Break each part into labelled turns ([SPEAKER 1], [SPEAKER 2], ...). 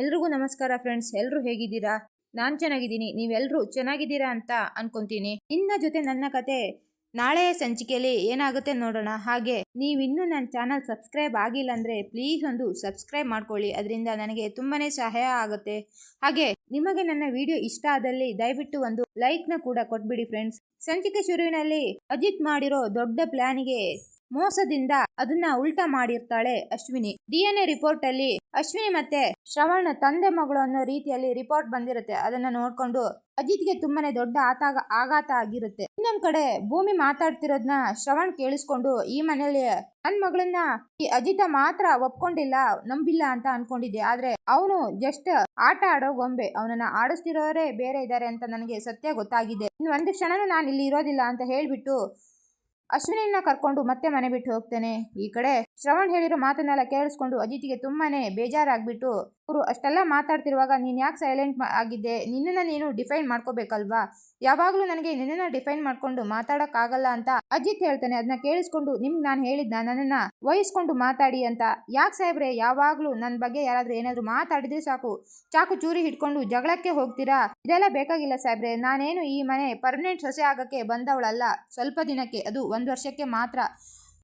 [SPEAKER 1] ಎಲ್ರಿಗೂ ನಮಸ್ಕಾರ ಫ್ರೆಂಡ್ಸ್ ಎಲ್ಲರೂ ಹೇಗಿದ್ದೀರಾ? ನಾನು ಚೆನ್ನಾಗಿದ್ದೀನಿ. ನೀವೆಲ್ಲರೂ ಚೆನ್ನಾಗಿದ್ದೀರಾ ಅಂತ ಅನ್ಕೊಂತೀನಿ. ನಿನ್ನ ಜೊತೆ ನನ್ನ ಕತೆ ನಾಳೆಯ ಸಂಚಿಕೆಯಲ್ಲಿ ಏನಾಗುತ್ತೆ ನೋಡೋಣ. ಹಾಗೆ ನೀವಿನ್ನೂ ನನ್ನ ಚಾನಲ್ ಸಬ್ಸ್ಕ್ರೈಬ್ ಆಗಿಲ್ಲ ಅಂದರೆ ಪ್ಲೀಸ್ ಒಂದು ಸಬ್ಸ್ಕ್ರೈಬ್ ಮಾಡ್ಕೊಳ್ಳಿ. ಅದರಿಂದ ನನಗೆ ತುಂಬಾನೇ ಸಹಾಯ ಆಗುತ್ತೆ. ಹಾಗೆ ನಿಮಗೆ ನನ್ನ ವಿಡಿಯೋ ಇಷ್ಟ ಆದಲ್ಲಿ ದಯವಿಟ್ಟು ಒಂದು ಲೈಕ್ನ ಕೂಡ ಕೊಟ್ಬಿಡಿ ಫ್ರೆಂಡ್ಸ್. ಸಂಚಿಕೆ ಶುರುವಿನಲ್ಲಿ ಅಜಿತ್ ಮಾಡಿರೋ ದೊಡ್ಡ ಪ್ಲಾನಿಗೆ ಮೋಸದಿಂದ ಅದನ್ನ ಉಲ್ಟಾ ಮಾಡಿರ್ತಾಳೆ Ashwini. D N A report ಅಲ್ಲಿ ಅಶ್ವಿನಿ ಮತ್ತೆ ಶ್ರವಣ ತಂದೆ ಮಗಳು ಅನ್ನೋ ರೀತಿಯಲ್ಲಿ ರಿಪೋರ್ಟ್ ಬಂದಿರುತ್ತೆ. ಅದನ್ನ ನೋಡ್ಕೊಂಡು ಅಜಿತ್ಗೆ ತುಂಬಾನೇ ದೊಡ್ಡ ಆತಾಗ ಆಘಾತ ಆಗಿರುತ್ತೆ. ಇನ್ನೊಂದ್ ಕಡೆ ಭೂಮಿ ಮಾತಾಡ್ತಿರೋದ್ನ ಶ್ರವಣ್ ಕೇಳಿಸ್ಕೊಂಡು, ಈ ಮನೇಲಿ ನನ್ ಮಗಳನ್ನ ಈ ಅಜಿತ ಮಾತ್ರ ಒಪ್ಕೊಂಡಿಲ್ಲ, ನಂಬಿಲ್ಲ ಅಂತ ಅನ್ಕೊಂಡಿದ್ದೆ. ಆದ್ರೆ ಅವನು ಜಸ್ಟ್ ಆಟ ಆಡೋ ಗೊಂಬೆ. ಅವನನ್ನ ಆಡಿಸ್ತಿರೋರೇ ಬೇರೆ ಇದ್ದಾರೆ ಅಂತ ನನಗೆ ಸತ್ಯ ಗೊತ್ತಾಗಿದೆ. ಇನ್ನು ಒಂದು ಕ್ಷಣನೂ ನಾನು ಇಲ್ಲಿ ಇರೋದಿಲ್ಲ ಅಂತ ಹೇಳ್ಬಿಟ್ಟು ಅಶ್ವಿನಿನ ಕರ್ಕೊಂಡು ಮತ್ತೆ ಮನೆ ಬಿಟ್ಟು ಹೋಗ್ತೇನೆ. ಈ ಕಡೆ ಶ್ರವಣ್ ಹೇಳಿರೋ ಮಾತನ್ನೆಲ್ಲ ಕೇಳಿಸ್ಕೊಂಡು ಅಜಿತ್ಗೆ ತುಂಬಾನೇ ಬೇಜಾರಾಗ್ಬಿಟ್ಟು ಅವರು ಅಷ್ಟೆಲ್ಲ ಮಾತಾಡ್ತಿರುವಾಗ ನೀನು ಯಾಕೆ ಸೈಲೆಂಟ್ ಆಗಿದ್ದೆ? ನಿನ್ನನ್ನು ನೀನು ಡಿಫೈನ್ ಮಾಡ್ಕೋಬೇಕಲ್ವಾ? ಯಾವಾಗಲೂ ನನಗೆ ನಿನ್ನನ್ನು ಡಿಫೈನ್ ಮಾಡ್ಕೊಂಡು ಮಾತಾಡೋಕ್ಕಾಗಲ್ಲ ಅಂತ ಅಜಿತ್ ಹೇಳ್ತಾನೆ. ಅದನ್ನ ಕೇಳಿಸ್ಕೊಂಡು, ನಿಮ್ಗೆ ನಾನು ಹೇಳಿದ್ದ ನನ್ನನ್ನ ವಹಿಸ್ಕೊಂಡು ಮಾತಾಡಿ ಅಂತ. ಯಾಕೆ ಸಾಹೇಬ್ರೆ, ಯಾವಾಗಲೂ ನನ್ನ ಬಗ್ಗೆ ಯಾರಾದರೂ ಏನಾದರೂ ಮಾತಾಡಿದ್ರೆ ಸಾಕು. ಚಾಕು ಚೂರಿ ಹಿಡ್ಕೊಂಡು ಜಗಳಕ್ಕೆ ಹೋಗ್ತೀರಾ? ಇದೆಲ್ಲ ಬೇಕಾಗಿಲ್ಲ ಸಾಹೇಬ್ರೆ. ನಾನೇನು ಈ ಮನೆ ಪರ್ಮನೆಂಟ್ ಸೊಸೆ ಆಗಕ್ಕೆ ಬಂದವಳಲ್ಲ. ಸ್ವಲ್ಪ ದಿನಕ್ಕೆ ಅದು ಒಂದು ವರ್ಷಕ್ಕೆ ಮಾತ್ರ.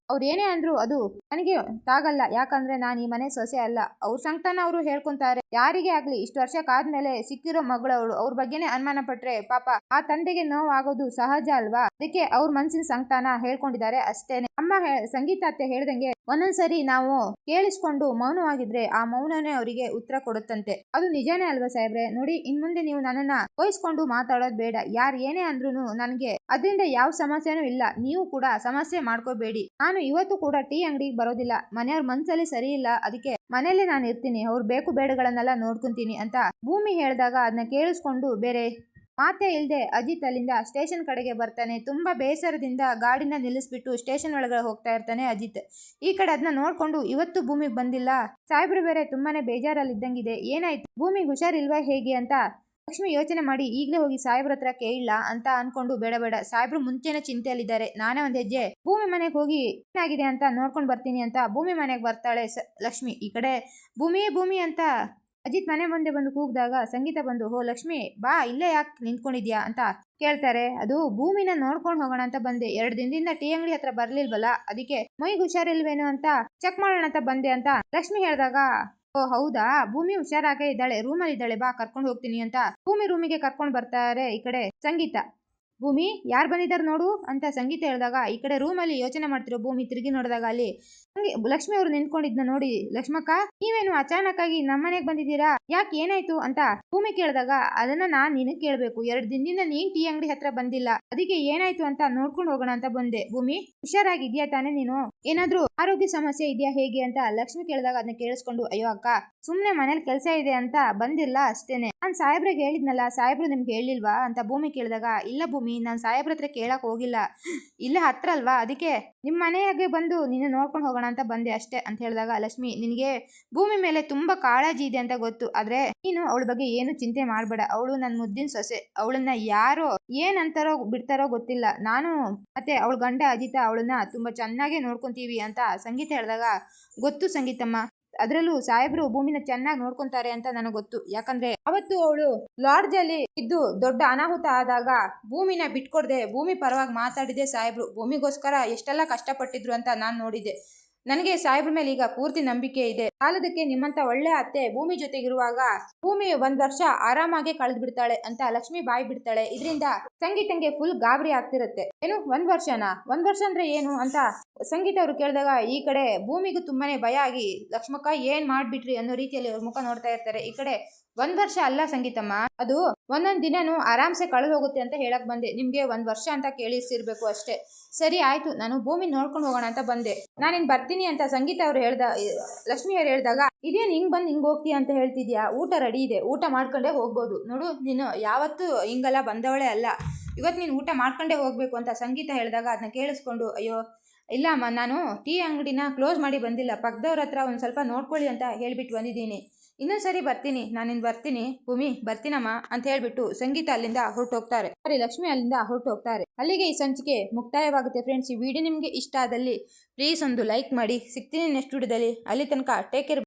[SPEAKER 1] ಅವ್ರು ಏನೇ ಅಂದ್ರು ಅದು ನನಗೆ ತಾಗಲ್ಲ. ಯಾಕಂದ್ರೆ ನಾನು ಈ ಮನೆ ಸೊಸೆ ಅಲ್ಲ. ಅವ್ರ ಸಂಕಟನ ಅವರು ಹೇಳ್ಕೊಂತಾರೆ. ಯಾರಿಗೆ ಆಗ್ಲಿ, ಇಷ್ಟು ವರ್ಷಕ್ಕಾದ್ಮೇಲೆ ಸಿಕ್ಕಿರೋ ಮಗಳವಳು ಅವ್ರ ಬಗ್ಗೆನೇ ಅನುಮಾನ ಪಟ್ರೆ ಪಾಪ ಆ ತಂದೆಗೆ ನೋವಾಗೋದು ಸಹಜ ಅಲ್ವಾ? ಅದಕ್ಕೆ ಅವ್ರ ಮನಸ್ಸಿನ ಸಂಕಟನ ಹೇಳ್ಕೊಂಡಿದ್ದಾರೆ ಅಷ್ಟೇನೆ. ಅಮ್ಮ ಸಂಗೀತ ಅತ್ತೆ ಹೇಳ್ದಂಗೆ ಒಂದೊಂದ್ಸರಿ ನಾವು ಕೇಳಿಸ್ಕೊಂಡು ಮೌನವಾಗಿದ್ರೆ ಆ ಮೌನನೇ ಅವರಿಗೆ ಉತ್ತರ ಕೊಡುತ್ತಂತೆ. ಅದು ನಿಜಾನೇ ಅಲ್ವಾ ಸಾಹೇಬ್ರೆ? ನೋಡಿ ಇನ್ ಮುಂದೆ ನೀವು ನನ್ನನ್ನ ವಹಿಸ್ಕೊಂಡು ಮಾತಾಡೋದು ಬೇಡ. ಯಾರು ಏನೇ ಅಂದ್ರೂ ನನಗೆ ಅದರಿಂದ ಯಾವ ಸಮಸ್ಯೆನೂ ಇಲ್ಲ. ನೀವು ಕೂಡ ಸಮಸ್ಯೆ ಮಾಡ್ಕೋಬೇಡಿ. ನಾನು ಇವತ್ತು ಕೂಡ ಟೀ ಅಂಗಡಿಗೆ ಬರೋದಿಲ್ಲ. ಮನೆಯವ್ರ ಮನ್ಸಲ್ಲಿ ಸರಿ ಇಲ್ಲ. ಅದಕ್ಕೆ ಮನೆಯಲ್ಲೇ ನಾನು ಇರ್ತೀನಿ. ಅವ್ರು ಬೇಕು ಬೇಡಗಳನ್ನೆಲ್ಲ ನೋಡ್ಕೊಂತೀನಿ ಅಂತ ಭೂಮಿ ಹೇಳಿದಾಗ ಅದನ್ನ ಕೇಳಿಸ್ಕೊಂಡು ಬೇರೆ ಮಾತೇ ಇಲ್ಲದೆ ಅಜಿತ್ ಅಲ್ಲಿಂದ ಸ್ಟೇಷನ್ ಕಡೆಗೆ ಬರ್ತಾನೆ. ತುಂಬ ಬೇಸರದಿಂದ ಗಾಡಿನ ನಿಲ್ಲಿಸ್ಬಿಟ್ಟು ಸ್ಟೇಷನ್ ಒಳಗಡೆ ಹೋಗ್ತಾ ಇರ್ತಾನೆ ಅಜಿತ್. ಈ ಕಡೆ ಅದನ್ನ ನೋಡ್ಕೊಂಡು ಇವತ್ತು ಭೂಮಿಗೆ ಬಂದಿಲ್ಲ. ಸಾಹೇಬ್ರು ಬೇರೆ ತುಂಬಾನೇ ಬೇಜಾರಲ್ಲಿದ್ದಂಗಿದೆ. ಏನಾಯ್ತು? ಭೂಮಿಗೆ ಹುಷಾರಿಲ್ವಾ ಹೇಗೆ ಅಂತ ಲಕ್ಷ್ಮಿ ಯೋಚನೆ ಮಾಡಿ ಈಗಲೇ ಹೋಗಿ ಸಾಹೇಬ್ರ ಹತ್ರ ಕೇಳಿಲ್ಲ ಅಂತ ಅನ್ಕೊಂಡು ಬೇಡ ಬೇಡ. ಸಾಹೇಬ್ರು ಮುಂಚೆನೆ ಚಿಂತೆಯಲ್ಲಿದ್ದಾರೆ. ನಾನೇ ಒಂದು ಹೆಜ್ಜೆ ಭೂಮಿ ಮನೆಗೆ ಹೋಗಿ ಏನಾಗಿದೆ ಅಂತ ನೋಡ್ಕೊಂಡು ಬರ್ತೀನಿ ಅಂತ ಭೂಮಿ ಮನೆಗೆ ಬರ್ತಾಳೆ ಲಕ್ಷ್ಮಿ. ಈ ಕಡೆ ಭೂಮಿ ಭೂಮಿ ಅಂತ ಅಜಿತ್ ಮನೆ ಮುಂದೆ ಬಂದು ಕೂಗಿದಾಗ ಸಂಗೀತ ಬಂದು, ಹೋ ಲಕ್ಷ್ಮಿ, ಬಾ, ಇಲ್ಲೇ ಯಾಕೆ ನಿಂತ್ಕೊಂಡಿದ್ಯಾ? ಅಂತ ಕೇಳ್ತಾರೆ. ಅದು ಭೂಮಿನ ನೋಡ್ಕೊಂಡು ಹೋಗೋಣ ಅಂತ ಬಂದೆ. ಎರಡು ದಿನದಿಂದ ಟೀ ಅಂಗಡಿ ಹತ್ರ ಬರ್ಲಿಲ್ವಲ್ಲ, ಅದಕ್ಕೆ ಮೈಗೆ ಹುಷಾರಿಲ್ವೇನೋ ಅಂತ ಚೆಕ್ ಮಾಡೋಣ ಅಂತ ಬಂದೆ ಅಂತ ಲಕ್ಷ್ಮಿ ಹೇಳಿದಾಗ, ಓ, ಹೌದಾ? ಭೂಮಿ ಹುಷಾರಾಗೇ ಇದ್ದಾಳೆ ರೂಮಲ್ಲಿ ಇದ್ದಾಳೆ ಬಾ, ಕರ್ಕೊಂಡು ಹೋಗ್ತೀನಿ ಅಂತ ಭೂಮಿ ರೂಮಿಗೆ ಕರ್ಕೊಂಡು ಬರ್ತಾರೆ ಈ ಕಡೆ ಸಂಗೀತ. ಭೂಮಿ, ಯಾರು ಬಂದಿದ್ದಾರೆ ನೋಡು ಅಂತ ಸಂಗೀತ ಹೇಳಿದಾಗ ಈ ಕಡೆ ರೂಮಲ್ಲಿ ಯೋಚನೆ ಮಾಡ್ತಿರೋ ಭೂಮಿ ತಿರುಗಿ ನೋಡಿದಾಗ ಅಲ್ಲಿ. ಲಕ್ಷ್ಮಿ ಅವರು ನಿಂತ್ಕೊಂಡಿದ್ನ ನೋಡಿ, ಲಕ್ಷ್ಮಕ್ಕ, ನೀವೇನು ಅಚಾನಕ್ ಆಗಿ ನಮ್ಮನೆಗೆ ಬಂದಿದ್ದೀರಾ? ಯಾಕೆ ಏನಾಯ್ತು ಅಂತ ಭೂಮಿ ಕೇಳಿದಾಗ ಅದನ್ನ ನಾನ್ ನಿನಗ್ ಕೇಳ್ಬೇಕು. ಎರಡು ದಿನದಿಂದ ನೀನ್ ಟೀ ಅಂಗಡಿ ಹತ್ರ ಬಂದಿಲ್ಲ. ಅದಕ್ಕೆ ಏನಾಯ್ತು ಅಂತ ನೋಡ್ಕೊಂಡು ಹೋಗೋಣ ಅಂತ ಬಂದೆ. ಭೂಮಿ, ಹುಷಾರಾಗಿದ್ಯಾ ತಾನೇ ನೀನು? ಏನಾದ್ರೂ ಆರೋಗ್ಯ ಸಮಸ್ಯೆ ಇದೆಯಾ ಹೇಗೆ ಅಂತ ಲಕ್ಷ್ಮಿ ಕೇಳಿದಾಗ ಅದನ್ನ ಕೇಳಿಸ್ಕೊಂಡು, ಅಯ್ಯೋ ಅಕ್ಕ, ಸುಮ್ನೆ ಮನೇಲಿ ಕೆಲಸ ಇದೆ ಅಂತ ಬಂದಿಲ್ಲ ಅಷ್ಟೇನೆ. ನಾನ್ ಸಾಹೇಬ್ರಿಗೆ ಹೇಳಿದ್ನಲ್ಲ, ಸಾಹೇಬ್ರು ನಿಮ್ಗೆ ಹೇಳಿಲ್ವಾ? ಅಂತ ಭೂಮಿ ಕೇಳಿದಾಗ, ಇಲ್ಲ ಭೂಮಿ, ನಾನು ಸಾಹೇಬ್ರ ಹತ್ರ ಕೇಳಕ್ ಹೋಗಿಲ್ಲ. ಇಲ್ಲ ಹತ್ರ ಅಲ್ವಾ? ಅದಕ್ಕೆ ನಿಮ್ಮ ಮನೆಯಾಗೆ ಬಂದು ನಿನ್ನ ನೋಡ್ಕೊಂಡು ಹೋಗೋಣ ಅಂತ ಬಂದೆ ಅಷ್ಟೇ ಅಂತ ಹೇಳಿದಾಗ, ಲಕ್ಷ್ಮಿ, ನಿನಗೆ ಭೂಮಿ ಮೇಲೆ ತುಂಬ ಕಾಳಜಿ ಇದೆ ಅಂತ ಗೊತ್ತು. ಆದರೆ ನೀನು ಅವಳ ಬಗ್ಗೆ ಏನು ಚಿಂತೆ ಮಾಡಬೇಡ. ಅವಳು ನನ್ನ ಮುದ್ದಿನ ಸೊಸೆ. ಅವಳನ್ನ ಯಾರೋ ಏನಂತಾರೋ ಬಿಡ್ತಾರೋ ಗೊತ್ತಿಲ್ಲ. ನಾನು ಮತ್ತೆ ಅವಳ ಗಂಡ ಅಜಿತ, ಅವಳನ್ನ ತುಂಬ ಚೆನ್ನಾಗೇ ನೋಡ್ಕೊತೀವಿ ಅಂತ ಸಂಗೀತ ಹೇಳಿದಾಗ, ಗೊತ್ತು ಸಂಗೀತಮ್ಮ. ಅದರಲ್ಲೂ ಸಾಹೇಬ್ರು ಭೂಮಿನ ಚೆನ್ನಾಗಿ ನೋಡ್ಕೊಂತಾರೆ ಅಂತ ನನಗೆ ಗೊತ್ತು. ಯಾಕಂದ್ರೆ ಅವತ್ತು ಅವಳು ಲಾಡ್ಜ್ ಅಲ್ಲಿ ಇದ್ದು ದೊಡ್ಡ ಅನಾಹುತ ಆದಾಗ ಭೂಮಿನ ಬಿಟ್ಕೊಡ್ದೆ, ಭೂಮಿ ಪರವಾಗಿ ಮಾತಾಡಿದೆ ಸಾಹೇಬ್ರು. ಭೂಮಿಗೋಸ್ಕರ ಎಷ್ಟೆಲ್ಲ ಕಷ್ಟಪಟ್ಟಿದ್ರು ಅಂತ ನಾನು ನೋಡಿದೆ ನನಗೆ ಸಾಹೇಬ್ರ ಮೇಲೆ ಈಗ ಪೂರ್ತಿ ನಂಬಿಕೆ ಇದೆ. ಕಾಲದಕ್ಕೆ ನಿಮ್ಮಂತ ಒಳ್ಳೆ ಅತ್ತೆ ಭೂಮಿ ಜೊತೆಗಿರುವಾಗ ಭೂಮಿ ಒಂದ್ ವರ್ಷ ಆರಾಮಾಗಿ ಕಳೆದ್ ಬಿಡ್ತಾಳೆ ಅಂತ ಲಕ್ಷ್ಮಿ ಬಾಯಿ ಬಿಡ್ತಾಳೆ. ಇದರಿಂದ ಸಂಗೀತಂಗೆ ಫುಲ್ ಗಾಬರಿ ಆಗ್ತಿರುತ್ತೆ. ಏನು? ಒಂದ್ ವರ್ಷನಾ? ಒಂದ್ ವರ್ಷ ಅಂದ್ರೆ ಏನು ಅಂತ ಸಂಗೀತ ಅವರು ಕೇಳಿದಾಗ ಈ ಕಡೆ ಭೂಮಿಗೂ ತುಂಬಾನೇ ಭಯ ಆಗಿ ಲಕ್ಷ್ಮಕ್ಕ ಏನ್ ಮಾಡ್ಬಿಟ್ರಿ ಅನ್ನೋ ರೀತಿಯಲ್ಲಿ ಅವ್ರ ಮುಖ ನೋಡ್ತಾ ಇರ್ತಾರೆ. ಈ ಕಡೆ ಒಂದ್ ವರ್ಷ ಅಲ್ಲ ಸಂಗೀತಮ್ಮ. ಅದು ಒಂದೊಂದ್ ದಿನನೂ ಆರಾಮ್ಸೆ ಕಳೆದು ಹೋಗುತ್ತೆ ಅಂತ ಹೇಳಕ್ ಬಂದೆ. ನಿಮ್ಗೆ ಒಂದ್ ವರ್ಷ ಅಂತ ಕೇಳಿಸಿರ್ಬೇಕು ಅಷ್ಟೇ. ಸರಿ, ಆಯ್ತು. ನಾನು ಭೂಮಿ ನೋಡ್ಕೊಂಡು ಹೋಗೋಣ ಅಂತ ಬಂದೆ. ನಾನಿನ್ ಬರ್ತೀನಿ ಅಂತ ಸಂಗೀತ ಅವ್ರು ಹೇಳ್ದ, ಲಕ್ಷ್ಮಿ ಅವ್ರು ಹೇಳಿದಾಗ, ಇದೇನ್ ಹಿಂಗ್ ಬಂದು ಹಿಂಗ್ ಹೋಗ್ತೀಯ ಅಂತ ಹೇಳ್ತಿದ್ಯಾ? ಊಟ ರೆಡಿ ಇದೆ. ಊಟ ಮಾಡ್ಕೊಂಡೇ ಹೋಗ್ಬೋದು. ನೋಡು, ನೀನು ಯಾವತ್ತೂ ಹಿಂಗಲ್ಲ ಬಂದವಳೆ ಅಲ್ಲ. ಇವತ್ತು ನೀನು ಊಟ ಮಾಡ್ಕೊಂಡೇ ಹೋಗ್ಬೇಕು ಅಂತ ಸಂಗೀತ ಹೇಳಿದಾಗ ಅದನ್ನ ಕೇಳಿಸ್ಕೊಂಡು, ಅಯ್ಯೋ, ಇಲ್ಲ ಅಮ್ಮ, ನಾನು ಟೀ ಅಂಗಡಿನ ಕ್ಲೋಸ್ ಮಾಡಿ ಬಂದಿಲ್ಲ. ಪಕ್ಕದವ್ರ ಹತ್ರ ಒಂದು ಸ್ವಲ್ಪ ನೋಡ್ಕೊಳ್ಳಿ ಅಂತ ಹೇಳ್ಬಿಟ್ಟು ಬಂದಿದ್ದೀನಿ. ಇನ್ನೊಂದು ಸರಿ ಬರ್ತೀನಿ, ನಾನಿನ್ ಬರ್ತೀನಿ, ಭೂಮಿ ಬರ್ತೀನಮ್ಮ ಅಂತ ಹೇಳ್ಬಿಟ್ಟು ಸಂಗೀತ ಅಲ್ಲಿಂದ ಹೊರಟೋಗ್ತಾರೆ. ಸರಿ, ಲಕ್ಷ್ಮಿ ಅಲ್ಲಿಂದ ಹೊರಟೋಗ್ತಾರೆ. ಅಲ್ಲಿಗೆ ಈ ಸಂಚಿಕೆ ಮುಕ್ತಾಯವಾಗುತ್ತೆ ಫ್ರೆಂಡ್ಸ್ ಈ ವಿಡಿಯೋ ನಿಮಗೆ ಇಷ್ಟ ಆದಲ್ಲಿ ಪ್ಲೀಸ್ ಒಂದು ಲೈಕ್ ಮಾಡಿ, ಸಿಗ್ತೀನಿ ನೆಕ್ಸ್ಟ್ ವಿಡಿಯೋದಲ್ಲಿ ಅಲ್ಲಿ ತನಕ ಟೇಕ್ ಕೇರ್